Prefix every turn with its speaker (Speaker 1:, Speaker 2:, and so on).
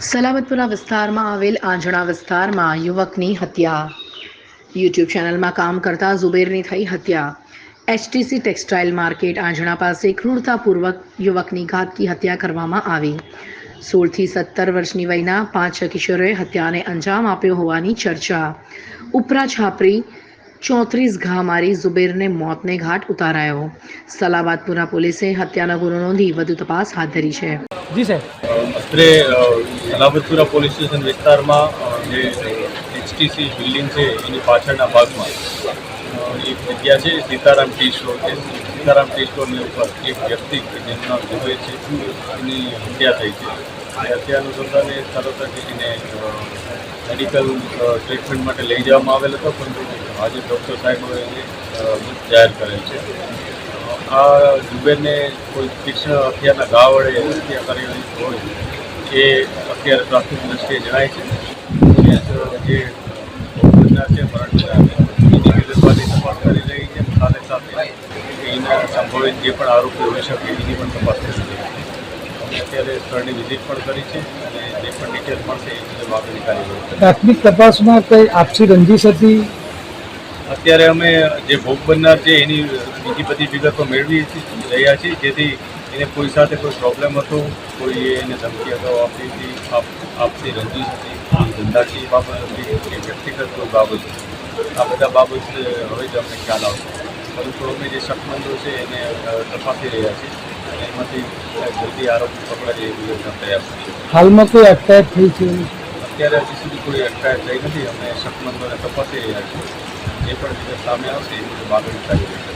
Speaker 1: સલામતપુરા વિસ્તારમાં આવેલ આંજણા વિસ્તારમાં યુવકની હત્યા. યુટ્યુબ ચેનલમાં કામ કરતા ઝુબેરની થઈ હત્યા. એચટીસી ટેક્સટાઇલ માર્કેટ આંજણા પાસે ક્રૂરતાપૂર્વક યુવકની ઘાતકી હત્યા કરવામાં આવી. સોળથી સત્તર વર્ષની વયના પાંચ કિશોરોએ હત્યાને અંજામ આપ્યો હોવાની ચર્ચા. ઉપરા છાપરી ચોત્રીસ ઘા મારી ઝુબેરને મોતને ઘાટ ઉતારાયો. સલાબાદપુરા પોલીસે હત્યાનો ગુનો નોંધી વધુ તપાસ હાથ ધરી છે.
Speaker 2: જી સાહેબ.
Speaker 3: અત્રે અ, સલાબતપુરા પોલીસ સ્ટેશન વિસ્તારમાં જે એચટીસી બિલ્ડિંગ છે એની પાછળના ભાગમાં એક જગ્યા છે સીતારામ ટી સ્ટોર છે. સીતારામ ટી સ્ટોરની ઉપર એક વ્યક્તિ જેનું નામ દુબઈ છે એની હત્યા થઈ છે. એ હત્યા અનુસંધાને તરત જ એને મેડિકલ ટ્રીટમેન્ટ માટે લઈ જવામાં આવેલ હતો પરંતુ આજે ડૉક્ટર સાહેબોએ મૃત જાહેર કરેલ છે. આ જુબેરને કોઈ તીક્ષ્ણ હથિયારના ઘા વડે હત્યા કરેલી હોય એ અત્યારે પ્રાથમિક દ્રષ્ટિએ જણાય છે. જે ભોગબનનાર છે મરણ એની વિગતવારની તપાસ કરી રહી છે. સાથે સાથે એના સંભવિત જે પણ આરોપી હોઈ શકે એની પણ તપાસ કરી રહી અત્યારે સ્થળની વિઝિટ પણ કરી છે અને જે પણ ડિટેલ મળશે એ મુજબ આગળની કાર્યવાહી.
Speaker 2: પ્રાથમિક તપાસમાં કંઈ આપસી રંજીશ હતી?
Speaker 3: અત્યારે અમે જે ભોગ બનનાર છે એની બીજી બધી વિગતો મેળવી રહ્યા છીએ. જેથી એને કોઈ સાથે કોઈ પ્રોબ્લેમ હતો? કોઈ એને ધમકી અગાઉ આપી હતી? આપ- આપસી રંજીશ હતી? ધંધાકીય બાબત હતી? કે વ્યક્તિગત કોઈ બાબત આ બધા બાબત હવે જ અમને ખ્યાલ આવશે. પરંતુ અમે જે શકમંદો છે એને તપાસી રહ્યા છીએ અને એમાંથી જલ્દી આરોપી પકડાય એવી યોજના પ્રયાસ છે
Speaker 2: હાલમાં કોઈ અટકાયત થઈ છે
Speaker 3: અત્યારે હજી સુધી કોઈ અટકાયત થઈ નથી. અમે શકમંદોને તપાસી રહ્યા છીએ. જે પણ સામે આવશે એ મુજબ આગળની કાર્યવાહી કરીશું